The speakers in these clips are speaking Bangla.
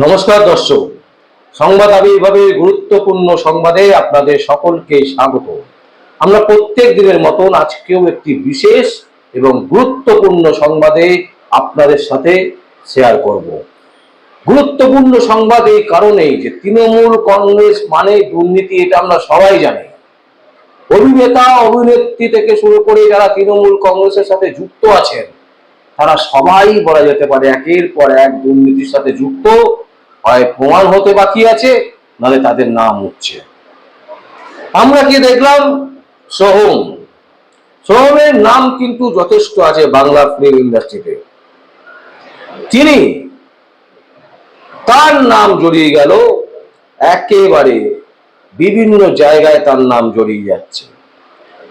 নমস্কার দর্শক। সংবাদ আবির্ভাবে গুরুত্বপূর্ণ সংবাদে আপনাদের সকলকে স্বাগত। আমরা প্রত্যেক দিনের মতন আজকেও একটি বিশেষ এবং গুরুত্বপূর্ণ সংবাদে আপনাদের সাথে শেয়ার করব। গুরুত্বপূর্ণ সংবাদ এই কারণেই যে তৃণমূল কংগ্রেস মানে দুর্নীতি, এটা আমরা সবাই জানি। অভিনেতা, অভিনেত্রী থেকে শুরু করে যারা তৃণমূল কংগ্রেসের সাথে যুক্ত আছেন তারা সবাই বলা যেতে পারে একের পর এক দুর্নীতির সাথে যুক্ত। হয় প্রমাণ হতে বাকি আছে, নাহলে তাদের নাম উঠছে। আমরা কি দেখলাম সোহম। সোহমের নাম কিন্তু যথেষ্ট আছে বাংলা ফিল্ম ইন্ডাস্ট্রিতে তিনি তার নাম জড়িয়ে গেল একেবারে বিভিন্ন জায়গায় তার নাম জড়িয়ে যাচ্ছে।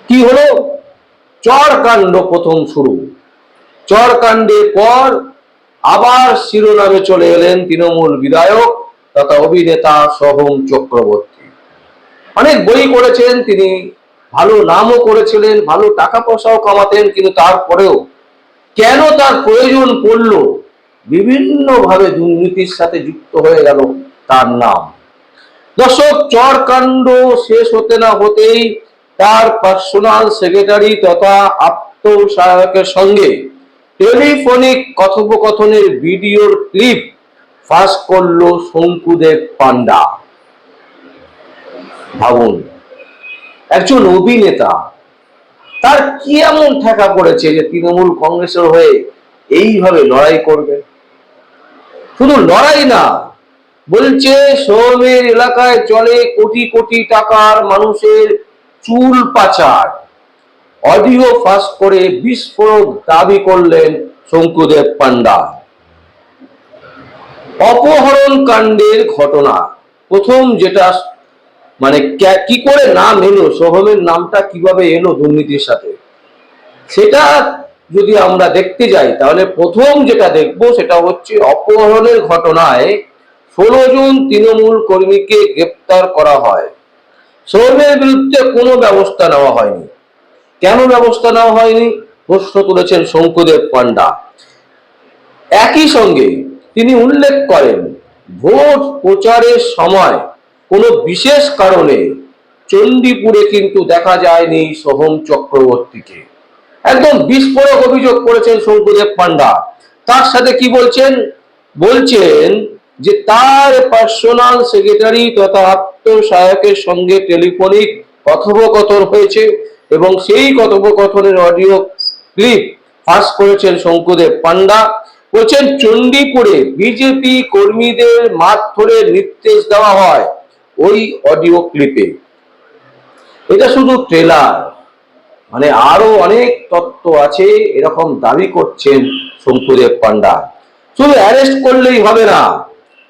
কি হলো? চরকাণ্ড প্রথম শুরু। চরকাণ্ডের পর আবার শিরোনামে চলে এলেন তৃণমূল বিধায়ক তথা অভিনেতা সোহম চক্রবর্তী। অনেক বই করেছেন তিনি, ভালো নামও করেছিলেন, ভালো টাকা পয়সাও কামাতেন, কিন্তু তারপরেও কেন তার প্রয়োজন পড়ল? বিভিন্নভাবে দুর্নীতির সাথে যুক্ত হয়ে গেল তার নাম। দর্শক, চরকাণ্ড শেষ হতে না হতেই তার পার্সোনাল সেক্রেটারি তথা আত্মসহায়কের সঙ্গে টেলিফোনিক কথোপকথনের ভিডিওর ক্লিপ ফাঁস করল শঙ্কুদেব পান্ডা ভাবুন, একজন অভিনেতা তার কি এমন ঠেকা পড়েছে যে তৃণমূল কংগ্রেসের হয়ে এইভাবে লড়াই করবে? শুধু লড়াই না, বলছে সোহমের এলাকায় চলে কোটি কোটি টাকার মানুষের চুল পাচার। অডিও ফাঁস করে বিস্ফোরক দাবি করলেন শঙ্কুদেব পান্ডা অপহরণ কাণ্ডের ঘটনা। প্রথম যেটা মানে কি করে নাম এলো, সোহমের নামটা কীভাবে এলো দুর্নীতির সাথে? সেটা যদি আমরা দেখতে যাই, তাহলে প্রথম যেটা দেখব সেটা হচ্ছে অপহরণের ঘটনায় ষোলো জন তৃণমূল কর্মীকে গ্রেপ্তার করা হয়। সোহমের বিরুদ্ধে কোনো ব্যবস্থা নেওয়া হয়নি। কেন ব্যবস্থা নেওয়া হয়নি? প্রশ্ন তুলেছেন শঙ্কুদেব পান্ডা একই সঙ্গে তিনি উল্লেখ করেন, ভোট প্রচারের সময় কোনো বিশেষ কারণে চণ্ডীপুরে কিন্তু দেখা যায়নি সোহম চক্রবর্তীকে। একদম বিস্ফোরক অভিযোগ করেছেন শঙ্কুদেব পান্ডা তার সাথে কি বলছেন? বলছেন যে তার পার্সোনাল সেক্রেটারি তথা আত্মসহায়কের সঙ্গে টেলিফোনিক কথোপকথন হয়েছে। এবং সেই কথোপকথনের অডিও ক্লিপ ফাঁস করেছেন শঙ্কুদেব পান্ডা বলছেন, চণ্ডীপুরে বিজেপি কর্মীদের মারধরের নির্দেশ দেওয়া হয় ওই অডিও ক্লিপে এটা শুধু ট্রেলার মানে আরও অনেক তত্ত্ব আছে এরকম দাবি করছেন শঙ্কুদেব পান্ডা শুধু অ্যারেস্ট করলেই হবে না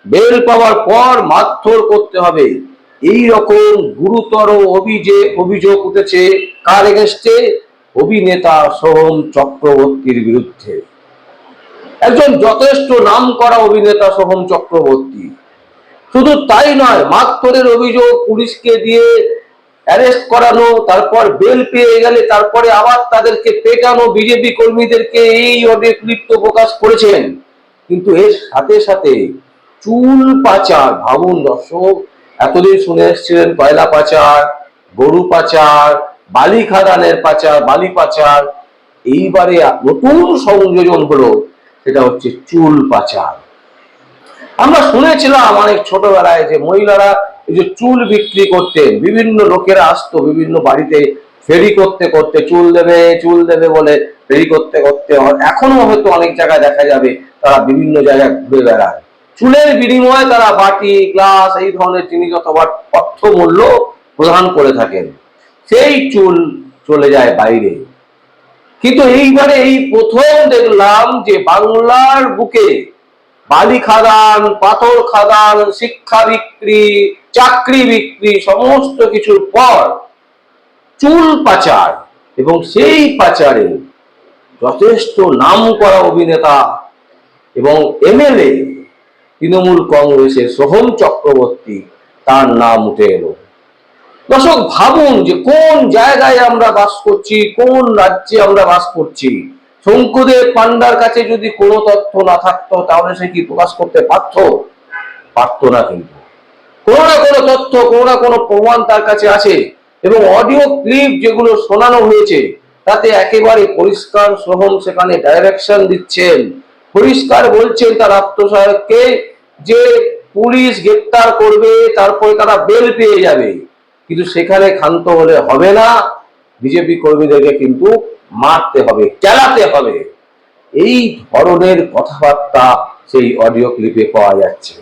বেল পাওয়ার পর মারধর করতে হবে। এই রকম গুরুতর অভিযোগ অভিযোগ উঠেছে কার এগেস্টে অভিনেতা সোহম চক্রবর্তীর বিরুদ্ধে। একজন যথেষ্ট নাম করা অভিনেতা সোহম চক্রবর্তী। শুধু তাই নয়, মারধরের অভিযোগ পুলিশকে দিয়ে অ্যারেস্ট করানো, তারপর বেল পেয়ে গেলে তারপরে আবার তাদেরকে পেটানো বিজেপি কর্মীদেরকে এই অডিও ক্লিপ তো প্রকাশ করেছেন। কিন্তু এর সাথে সাথে চুল পাচার, ভাবুন দর্শক এতদিন শুনে এসেছিলেন কয়লা পাচার, গরু পাচার, বালি খাদানের পাচার, বালি পাচার। এইবারে নতুন সংযোজন হলো, সেটা হচ্ছে চুল পাচার। আমরা শুনেছিলাম অনেক ছোটবেলায় যে মহিলারা এই যে চুল বিক্রি করতেন, বিভিন্ন লোকেরা আসতো বিভিন্ন বাড়িতে ফেরি করতে করতে, চুল দেবে চুল দেবে বলে ফেরি করতে করতে, এখনও হয়তো অনেক জায়গায় দেখা যাবে, তারা বিভিন্ন জায়গায় ঘুরে বেড়ায়। চুলের বিনিময়ে তারা বাটি, গ্লাস, এই ধরনের জিনিস অথবা অর্থ মূল্য প্রদান করে থাকেন, সেই চুল চলে যায় বাইরে। কিন্তু এইবারে এই প্রথম দেখলাম যে বাংলার বুকে বালি খাদান, পাথর খাদান, শিক্ষা বিক্রি, চাকরি বিক্রি সমস্ত কিছুর পর চুল পাচার এবং সেই পাচারে যথেষ্ট নাম করা অভিনেতা এবং এমএলএ তৃণমূল কংগ্রেসের সোহম চক্রবর্তী তার নাম উঠে এলো। দর্শক, ভাবুন যে কোন জায়গায় আমরা বাস করছি, কোন রাজ্যে আমরা বাস করছি? শঙ্কুদেব পান্ডার কাছে যদি কোনো তথ্য না থাকতো, তাহলে সে কি প্রকাশ করতে পারত? পারতো না কিন্তু। কোনো না কোনো তথ্য, কোনো না কোনো প্রমাণ তার কাছে আছে এবং অডিও ক্লিপ যেগুলো শোনানো হয়েছে, তাতে একেবারে পরিষ্কার সোহম সেখানে ডাইরেকশন দিচ্ছেন। পরিষ্কার বলছেন তার আত্মসহায়ককে যে পুলিশ গ্রেপ্তার করবে, তারপরে তারা বেল পেয়ে যাবে। কিন্তু সেখানে ক্ষান্ত হলে হবে না। বিজেপি কর্মীদেরকে কিন্তু মারতে হবে, চালাতে হবে। এই ধরনের কথাবার্তা সেই অডিও ক্লিপে পাওয়া যাচ্ছে।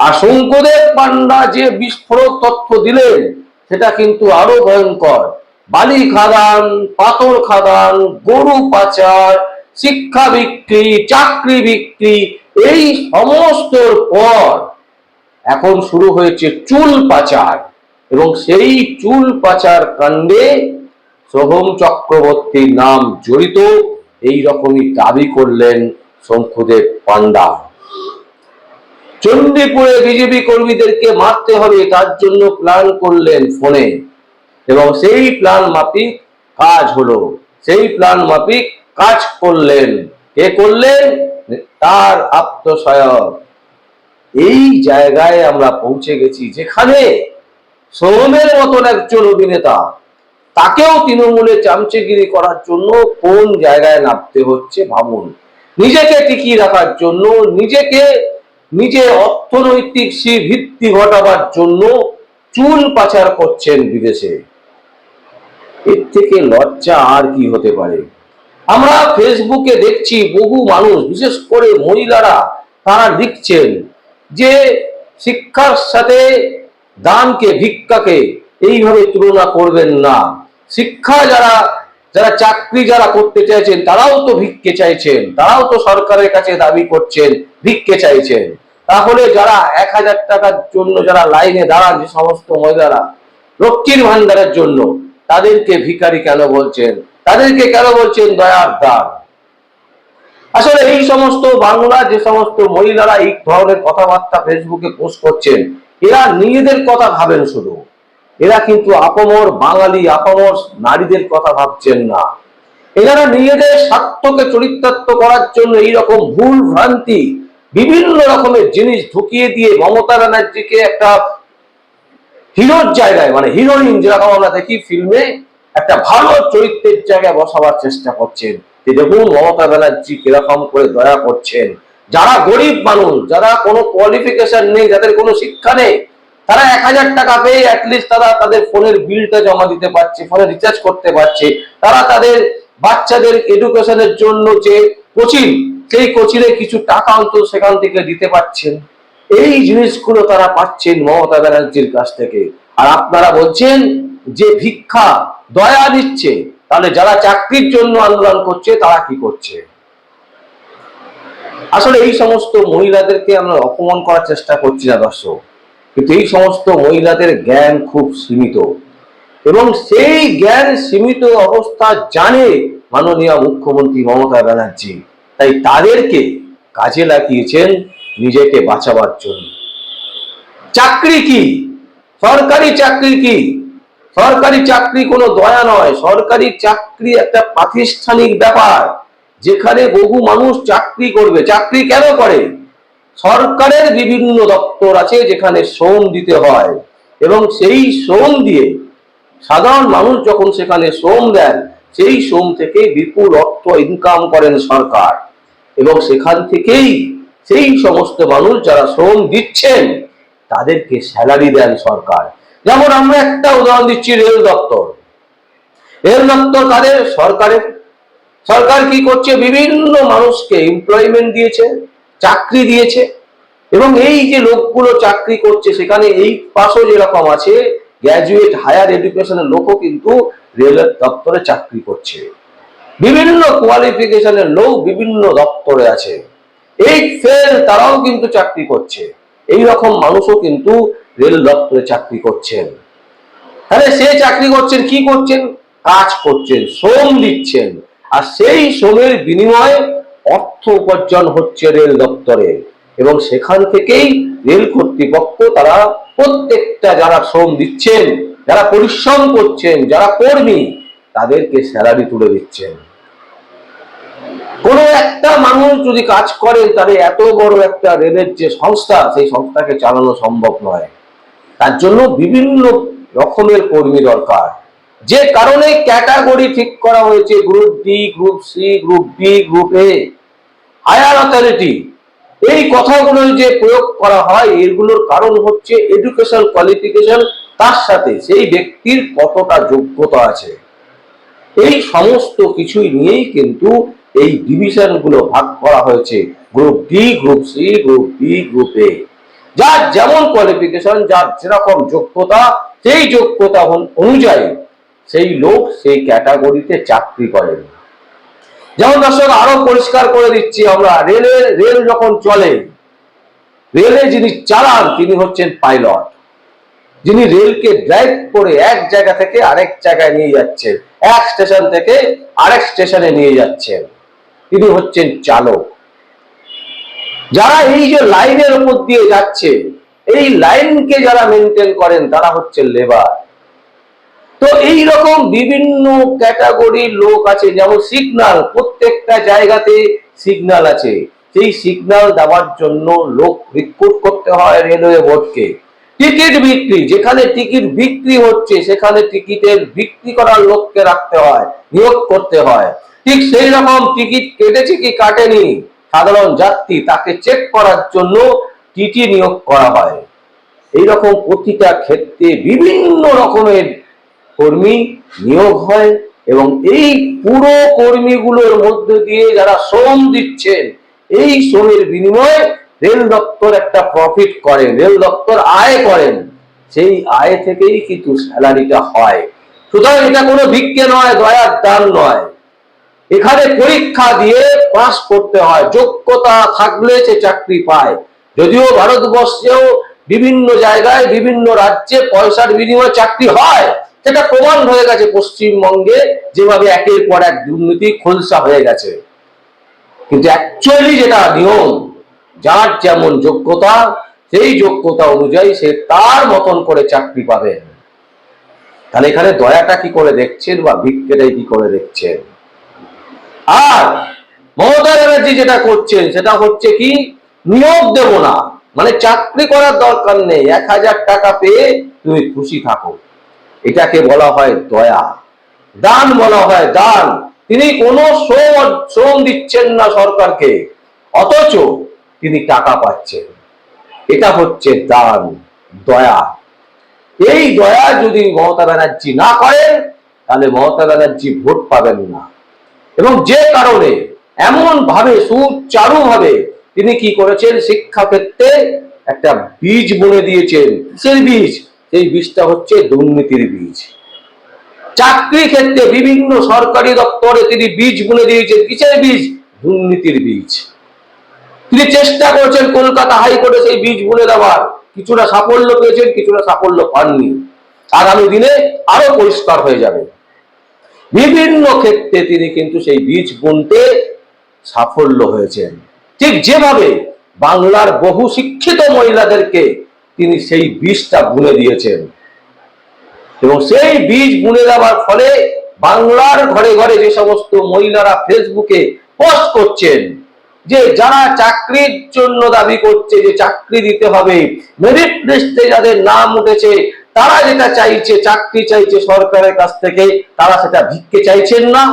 আর শঙ্কুদেব পান্ডা যে বিস্ফোরক তথ্য দিলেন, সেটা কিন্তু আরও ভয়ঙ্কর। বালি খাদান, পাথর খাদান, গরু পাচার, শিক্ষা বিক্রি, চাকরি বিক্রি এই সমস্তর পর এখন শুরু হয়েছে চুল পাচার এবং সেই চুল পাচার কাণ্ডে সোহম চক্রবর্তীর নাম জড়িত এই রকমই দাবি করলেন শঙ্কুদেব পান্ডা চণ্ডীপুরে বিজেপি কর্মীদেরকে মারতে হবে, তার জন্য প্ল্যান করলেন ফোনে। এবং সেই প্ল্যান মাফিক কাজ হলো, সেই প্ল্যান মাফিক কাজ করলেন। কে করলেন? তার আত্মসহায়ক এই জায়গায় আমরা পৌঁছে গেছি যেখানে সোহমের মতন একজন অভিনেতা, তাকেও তৃণমূলে চামচেগিরি করার জন্য কোন জায়গায় নামতে হচ্ছে ভাবুন। নিজেকে টিকিয়ে রাখার জন্য, নিজেকে নিজে অর্থনৈতিক সে ভিত্তি ঘটাবার জন্য চুল পাচার করছেন বিদেশে। এর থেকে লজ্জা আর কি হতে পারে? আমরা ফেসবুকে দেখছি বহু মানুষ, বিশেষ করে মহিলারা, তারা লিখছেন যে শিক্ষার সাথে দানকে, ভিক্ষাকে এইভাবে তুলনা করবেন না। শিক্ষা যারা যারা চাকরি যারা করতে চাইছেন, তারাও তো ভিক্ষে চাইছেন, তারাও তো সরকারের কাছে দাবি করছেন, ভিক্ষে চাইছেন। তাহলে যারা এক হাজার টাকার জন্য যারা লাইনে দাঁড়ান, যে সমস্ত মহিলারা, লক্ষ্মীর ভান্ডারের জন্য, তাদেরকে ভিকারি কেন বলছেন? তাদেরকে কেন বলছেন দয়ার দান? আসলে এই সমস্ত বাংলা যে সমস্ত মহিলারা এই ধরনের কথাবার্তা ফেসবুকে পোস্ট করছেন, এরা নিজেদের কথা ভাবেন শুধু। এরা কিন্তু আপমর বাঙালি, আপমর নারীদের কথা ভাবছেন না। এনারা নিজেদের স্বার্থকে চরিতার্থ করার জন্য এইরকম ভুল ভ্রান্তি, বিভিন্ন রকমের জিনিস ঢুকিয়ে দিয়ে মমতা ব্যানার্জিকে একটা হিরোর জায়গায় মানে হিরোইন যেরকম আমরা দেখি ফিল্মে একটা ভালো চরিত্রের জায়গায় বসাবার চেষ্টা করছেন। দেখুন মমতা ব্যানার্জি কীরকম করে দয়া করছেন। যারা গরিব মানুষ, যারা কোনো কোয়ালিফিকেশন নেই, যাদের কোনো শিক্ষা নেই, তারা এক হাজার টাকা পেয়ে অ্যাটলিস্ট তারা তাদের ফোনের বিলটা জমা দিতে পারছে, ফোনে রিচার্জ করতে পারছে। তারা তাদের বাচ্চাদের এডুকেশনের জন্য যে কোচিং সেই কোচিনে কিছু টাকা অন্তত সেখান থেকে দিতে পারছেন। এই জিনিসগুলো তারা পাচ্ছেন মমতা ব্যানার্জির কাছ থেকে। আর আপনারা বলছেন যে ভিক্ষা দয়া দিচ্ছে, তাহলে যারা চাকরির জন্য আন্দোলন করছে, তারা কি করছে? আসলে এই সমস্ত মহিলাদেরকে আমরা অপমান করার চেষ্টা করছি না, দর্শক। কিন্তু এই সমস্ত মহিলাদের জ্ঞান খুব সীমিত। এবং সেই জ্ঞান সীমিত অবস্থা জানে মাননীয় মুখ্যমন্ত্রী মমতা ব্যানার্জি। তাই তাদেরকে কাজে লাগিয়েছেন নিজেকে বাঁচাবার জন্য। চাকরি কি? সরকারি চাকরি কি? সরকারি চাকরি কোনো দয়া নয়। সরকারি চাকরি একটা প্রাতিষ্ঠানিক ব্যাপার, যেখানে বহু মানুষ চাকরি করবে। চাকরি কেন করে? সরকারের বিভিন্ন দপ্তর আছে যেখানে শ্রম দিতে হয় এবং সেই শ্রম দিয়ে সাধারণ মানুষ যখন সেখানে শ্রম দেন, সেই শ্রম থেকে বিপুল অর্থ ইনকাম করেন সরকার। এবং সেখান থেকেই সেই সমস্ত মানুষ যারা শ্রম দিচ্ছেন তাদেরকে স্যালারি দেন সরকার। যেমন আমরা একটা উদাহরণ দিচ্ছি রেল দপ্তর। রেল দপ্তর কাদের? সরকারের। সরকার কি করছে? বিভিন্ন মানুষকে এমপ্লয়মেন্ট দিয়েছে, চাকরি দিয়েছে। এবং এই যে লোকগুলো চাকরি করছে, সেখানে এই পাশও যেরকম আছে গ্র্যাজুয়েট হায়ার এডুকেশনের লোকও কিন্তু রেল দপ্তরে চাকরি করছে। বিভিন্ন কোয়ালিফিকেশনের লোক বিভিন্ন দপ্তরে আছে। এই ফেল তারাও কিন্তু চাকরি করছে। এই রকম মানুষও কিন্তু রেল দপ্তরে চাকরি করছেন। তাহলে সে চাকরি করছেন, কি করছেন? কাজ করছেন, শ্রম দিচ্ছেন। আর সেই শ্রমের বিনিময়ে অর্থ উপার্জন হচ্ছে রেল দপ্তরে। এবং সেখান থেকেই রেল কর্তৃপক্ষ তারা প্রত্যেকটা যারা শ্রম দিচ্ছেন, যারা পরিশ্রম করছেন, যারা কর্মী, তাদেরকে স্যালারি তুলে দিচ্ছেন। কোনো একটা মানুষ যদি কাজ করেন, তাহলে এত বড় একটা রেলের যে সংস্থা, সেই সংস্থাকে চালানো সম্ভব নয়। তার জন্য বিভিন্ন রকমের কর্মী দরকার। যে কারণে ক্যাটাগরি ঠিক করা হয়েছে, group D group C group B group A higher authority, এই কথাগুলো যে প্রয়োগ করা হয়, এগুলোর কারণ হচ্ছে এডুকেশন কোয়ালিফিকেশন, তার সাথে সেই ব্যক্তির কতটা যোগ্যতা আছে। এই সমস্ত কিছুই নিয়েই কিন্তু এই ডিভিশনগুলো ভাগ করা হয়েছে group D group C group B group A যার যেমন কোয়ালিফিকেশন যার যেরকম যোগ্যতা, সেই যোগ্যতা অনু- অনুযায়ী সেই লোক সেই ক্যাটাগরিতে চাকরি করেন। যেমন দর্শক, আরও পরিষ্কার করে দিচ্ছি আমরা রেলের রেল যখন চলে, রেলে যিনি চালান, তিনি হচ্ছেন পাইলট যিনি রেলকে ড্রাইভ করে এক জায়গা থেকে আরেক জায়গায় নিয়ে যাচ্ছেন, এক স্টেশন থেকে আরেক স্টেশনে নিয়ে যাচ্ছেন। তিনি হচ্ছেন চালক। যারা এই যে লাইনের উপর দিয়ে যাচ্ছে, এই লাইনকে যারা মেনটেন করেন, তারা হচ্ছে লেবার তো এই রকম বিভিন্ন ক্যাটাগরির লোক আছে, যেমন সিগন্যাল প্রত্যেকটা জায়গাতে সিগন্যাল আছে। সেই সিগন্যাল দেওয়ার জন্য লোক রিক্রুট করতে হয় রেলওয়ে বোর্ডকে টিকিট বিক্রি, যেখানে টিকিট বিক্রি হচ্ছে, সেখানে টিকিটের বিক্রি করার লোককে রাখতে হয়, নিয়োগ করতে হয়। ঠিক সেই রকম টিকিট কেটেছে কি কাটেনি? সাধারণ যাত্রী তাকে চেক করার জন্য টিটি নিয়োগ করা হয়। এই রকম প্রতিটা ক্ষেত্রে বিভিন্ন রকমের কর্মী নিয়োগ হয় এবং এই পুরো কর্মীগুলোর মধ্য দিয়ে যারা শ্রম দিচ্ছেন, এই শ্রমের বিনিময়ে রেল দপ্তর একটা প্রফিট করেন রেল দপ্তর আয় করেন। সেই আয় থেকেই কিন্তু স্যালারিটা হয়। সুতরাং এটা কোনো ভিক্ষে নয়, দয়ার দান নয়। এখানে পরীক্ষা দিয়ে পাস করতে হয়। যোগ্যতা থাকলে সে চাকরি পায়। যদিও ভারতবর্ষেও বিভিন্ন জায়গায়, বিভিন্ন রাজ্যে পয়সার বিনিময়ে চাকরি হয়। সেটা প্রমাণ হয়ে গেছে পশ্চিমবঙ্গে, যেভাবে একের পর এক দুর্নীতি খোলসা হয়ে গেছে। কিন্তু অ্যাকচুয়ালি যেটা নিয়ম, যার যেমন যোগ্যতা, সেই যোগ্যতা অনুযায়ী সে তার মতন করে চাকরি পাবে তাহলে এখানে দয়াটা কি করে দেখছেন বা ভিক্ষেটাই কি করে দেখছেন? আর মমতা ব্যানার্জি যেটা করছেন, সেটা হচ্ছে কি? নিয়োগ দেব না। মানে চাকরি করার দরকার নেই। এক হাজার টাকা পেয়ে তুমি খুশি থাকো। এটাকে বলা হয় দয়া। দান বলা হয় দান। তিনি কোনো শ্রম শ্রম দিচ্ছেন না সরকারকে। অথচ তিনি টাকা পাচ্ছেন। এটা হচ্ছে দান, দয়া। এই দয়া যদি মমতা ব্যানার্জি না করেন, তাহলে মমতা ব্যানার্জি ভোট পাবেন না। এবং যে কারণে এমন ভাবে সুচারু ভাবে তিনি কি করেছেন? শিক্ষা ক্ষেত্রে একটা বীজ বুনে দিয়েছেন। কিসের বীজ? সেই বীজটা হচ্ছে দুর্নীতির বীজ। চাকরি ক্ষেত্রে বিভিন্ন সরকারি দপ্তরে তিনি বীজ বুনে দিয়েছেন। কিসের বীজ? দুর্নীতির বীজ। তিনি চেষ্টা করেছেন কলকাতা হাইকোর্টে সেই বীজ বুনে দেওয়ার। কিছুটা সাফল্য পেয়েছেন, কিছুটা সাফল্য পাননি। আগামী দিনে আরও পরিষ্কার হয়ে যাবে। বিভিন্ন ক্ষেত্রে তিনি কিন্তু সেই বীজ বুনতে সাফল্য হয়েছেন। ঠিক যেভাবে বাংলার বহু শিক্ষিত মহিলাদেরকে তিনি সেই বীজটা বুনে দিয়েছেন। এবং সেই বীজ বুনে দেওয়ার ফলে বাংলার ঘরে ঘরে যে সমস্ত মহিলারা ফেসবুকে পোস্ট করছেন, যে যারা চাকরির জন্য দাবি করছে যে চাকরি দিতে হবে, মেরিট লিস্টে যাদের নাম উঠেছে তারা যেটা চাইছে, চাকরি চাইছে সরকারের কাছ থেকে, তারা সেটা ভিক্ষে চাইছেন না।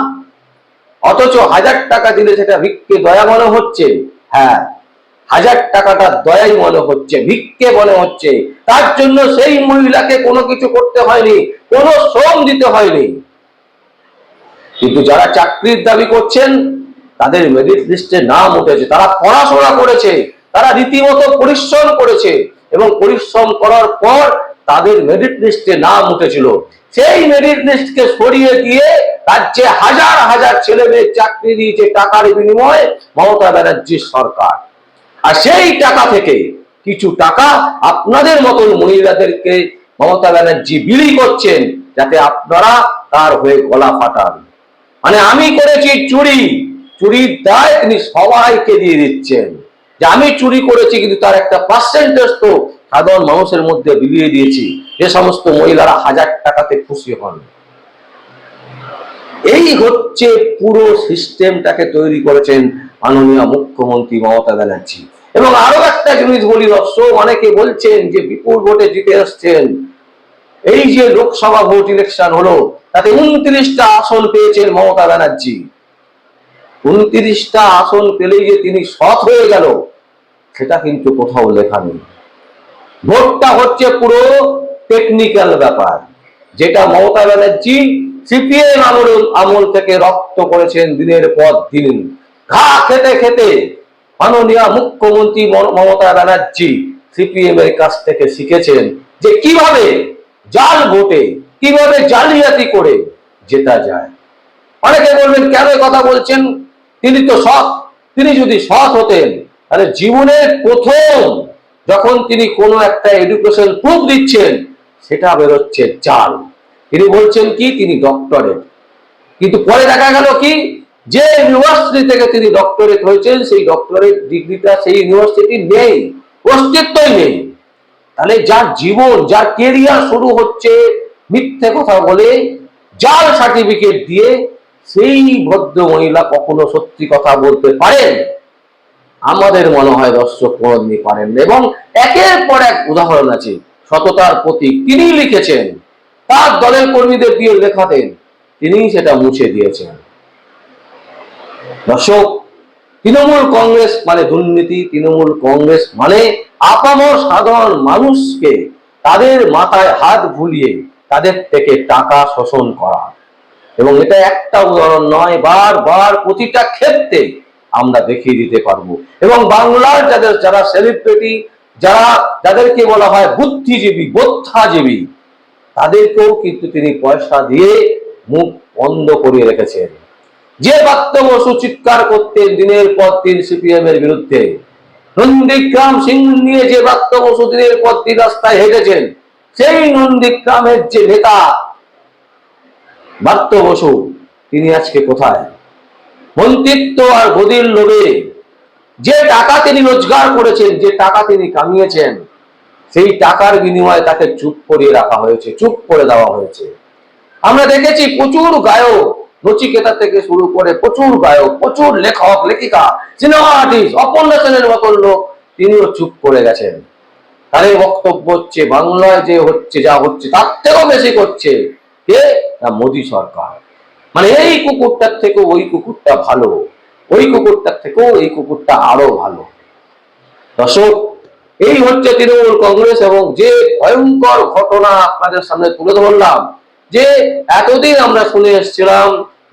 অথচ হাজার টাকা দিলে সেটা ভিক্ষে দয়া মনে হচ্ছে? হ্যাঁ। হাজার টাকাটা দয়াই মনে হচ্ছে, ভিক্ষে মনে হচ্ছে। তার জন্য সেই মহিলাকে কোনো কিছু করতে হয়নি, কোনো শ্রম দিতে হয়নি। কিন্তু যারা চাকরির দাবি করছেন, তাদের মেরিট লিস্টে নাম উঠেছে। তারা পড়াশোনা করেছে, তারা রীতিমতো পরিশ্রম করেছে এবং পরিশ্রম করার পর তাদের মেরিট লিস্টে নাম উঠেছিল। সেই মেরিট লিস্টকে সরিয়ে দিয়ে রাজ্যে হাজার হাজার ছেলে চাকরি দিয়েছে টাকার বিনিময়ে মমতা ব্যানার্জির সরকার। আর সেই টাকা থেকে কিছু টাকা আপনাদের মতন মহিলাদেরকে মমতা ব্যানার্জি বিলি করছেন যাতে আপনারা তার হয়ে গলা ফাটান। মানে আমি করেছি চুরি, চুরির দায় তিনি সবাইকে দিয়ে দিচ্ছেন। যে আমি চুরি করেছি কিন্তু তার একটা পার্সেন্টেজ তো সাধারণ মানুষের মধ্যে বিলিয়ে দিয়েছি। যে সমস্ত মহিলারা হাজার টাকাতে খুশি হন। এই হচ্ছে পুরো সিস্টেমটাকে তৈরি করেছেন মাননীয় মুখ্যমন্ত্রী মমতা ব্যানার্জি। এবং আরও একটা জিনিস বলি দর্শক অনেকে বলছেন যে বিপুল ভোটে জিতে আসছেন এই যে লোকসভা ভোট ইলেকশন হলো, তাতে উনত্রিশটা আসন পেয়েছেন মমতা ব্যানার্জি। উনত্রিশটা আসন পেলেই যে তিনি সৎ হয়ে গেল, সেটা কিন্তু কোথাও লেখা নেই। ভোটটা হচ্ছে পুরো টেকনিক্যাল ব্যাপার। যেটা মমতা ব্যানার্জি সিপিএম আমল আমল থেকে রক্ত করেছেন দিনের পর দিন। ঘা খেতে খেতে মাননীয় মুখ্যমন্ত্রী মমতা ব্যানার্জি সিপিএম এর কাছ থেকে শিখেছেন যে কীভাবে জাল ভোটে, কীভাবে জালিয়াতি করে জেতা যায়। অনেকে বলবেন, কেন কথা বলছেন? তিনি তো সৎ। তিনি যদি সৎ হতেন, তাহলে জীবনের প্রথম যখন তিনি কোনো একটা এডুকেশন প্রুফ দিচ্ছেন, সেটা বেরোচ্ছে চাল। তিনি বলছেন কি? তিনি ডক্টরেট কিন্তু পরে দেখা গেল কি? যে ইউনিভার্সিটি থেকে তিনি ডক্টরেট হয়েছেন, সেই ডক্টরেট ডিগ্রিটা সেই ইউনিভার্সিটি নেই। অস্তিত্বই নেই। তাহলে যার জীবন, যার কেরিয়ার শুরু হচ্ছে মিথ্যে কথা বলে, যার সার্টিফিকেট দিয়ে সেই ভদ্র মহিলা কখনো সত্যি কথা বলতে পারেন। আমাদের মনে হয় দর্শক কোনদিনই পারেন এবং একের পর এক উদাহরণ আছে, সততার প্রতীক তিনি লিখেছেন, তার দলের কর্মীদের দিয়ে লেখাতেন তিনি সেটা মুছে দিয়েছেন। দর্শক, তৃণমূল কংগ্রেস মানে দুর্নীতি, তৃণমূল কংগ্রেস মানে আপামর সাধারণ মানুষকে তাদের মাথায় হাত ভুলিয়ে তাদের থেকে টাকা শোষণ করা। এবং এটা একটা উদাহরণ নয়, বারবার প্রতিটা ক্ষেত্রে আমরা দেখিয়ে দিতে পারব। এবং বাংলার যাদের যারা সেলিব্রিটি যারা যাদেরকে বলা হয় বুদ্ধিজীবী, বোদ্ধাজীবী, তাদেরকেও কিন্তু তিনি পয়সা দিয়ে মুখ বন্ধ করিয়ে রেখেছেন। যে বক্তব্য সুচিৎকার করতেন দিনের পর দিন সিপিএম এর বিরুদ্ধে, নন্দীগ্রাম সিং নিয়ে যে বক্তব্য দিনের পর দিন রাস্তায় হেঁটেছেন, সেই নন্দীগ্রামের যে নেতা বাত্য বসু তিনি আজকে কোথায়? মন্ত্রিত্ব আর গদির লোভে যে টাকা তিনি রোজগার করেছেন, যে টাকা তিনি কামিয়েছেন, সেই টাকার বিনিময়ে তাকে চুপ করিয়ে রাখা হয়েছে, চুপ করে দেওয়া হয়েছে। আমরা দেখেছি প্রচুর গায়ক, নচিকেতা থেকে শুরু করে প্রচুর গায়ক, প্রচুর লেখক, লেখিকা সিনেমা আর্টিস্ট অপর্ণা মতন লোক তিনিও চুপ করে গেছেন। তাদের বক্তব্য হচ্ছে, বাংলায় যে হচ্ছে, যা হচ্ছে, তার থেকেও বেশি করছে কে? না, মোদী সরকার। মানে এই কুকুরটার থেকে ওই কুকুরটা ভালো, ওই কুকুরটার থেকেও এই কুকুরটা আরও ভালো। দর্শক, এই হচ্ছে তৃণমূল কংগ্রেস এবং যে ভয়ঙ্কর ঘটনা আপনাদের সামনে তুলে ধরলাম, যে এতদিন আমরা শুনে এসেছিলাম,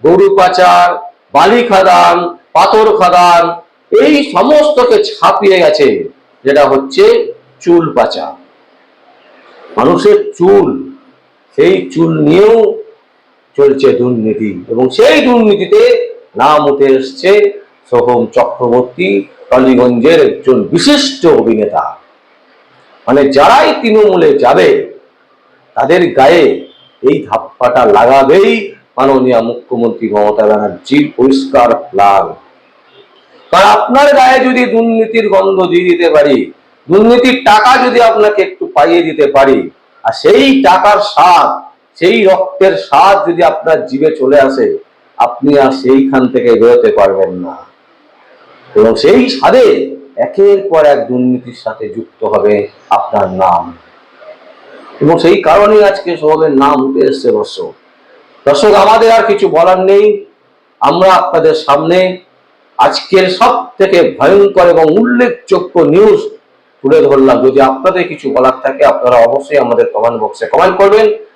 গরু পাচার, বালি খাদান, পাথর খাদান, এই সমস্তকে ছাপিয়ে গেছে, যেটা হচ্ছে চুল পাচার। মানুষের চুল, সেই চুল নিয়েও চলছে দুর্নীতি এবং সেই দুর্নীতিতে নাম উঠে এসছে সোহম চক্রবর্তী টলিগঞ্জের একজন বিশিষ্ট অভিনেতা। মানে যারাই তৃণমূলে যাবে, তাদের গায়ে এই ধাপ্পাটা লাগাবেই মাননীয় মুখ্যমন্ত্রী মমতা ব্যানার্জির পরিষ্কার প্লান কারণ আপনার গায়ে যদি দুর্নীতির গন্ধ দিয়ে দিতে পারি, দুর্নীতির টাকা যদি আপনাকে একটু পাইয়ে দিতে পারি, আর সেই টাকার স্বাদ সেই রক্তের স্বাদ যদি আপনার জীবে চলে আসে, আপনি আর সেইখান থেকে বেরোতে পারবেন না। এবং সেই স্বাদে একের পর এক দুর্নীতির সাথে যুক্ত হবে আপনার নাম। এবং সেই কারণেই আজকে সবের নাম উঠে এসছে দর্শক। দর্শক, আমাদের আর কিছু বলার নেই। আমরা আপনাদের সামনে আজকের সব থেকে ভয়ঙ্কর এবং উল্লেখযোগ্য নিউজ তুলে ধরলাম। যদি আপনাদের কিছু বলার থাকে, আপনারা অবশ্যই আমাদের কমেন্ট বক্সে কমেন্ট করবেন।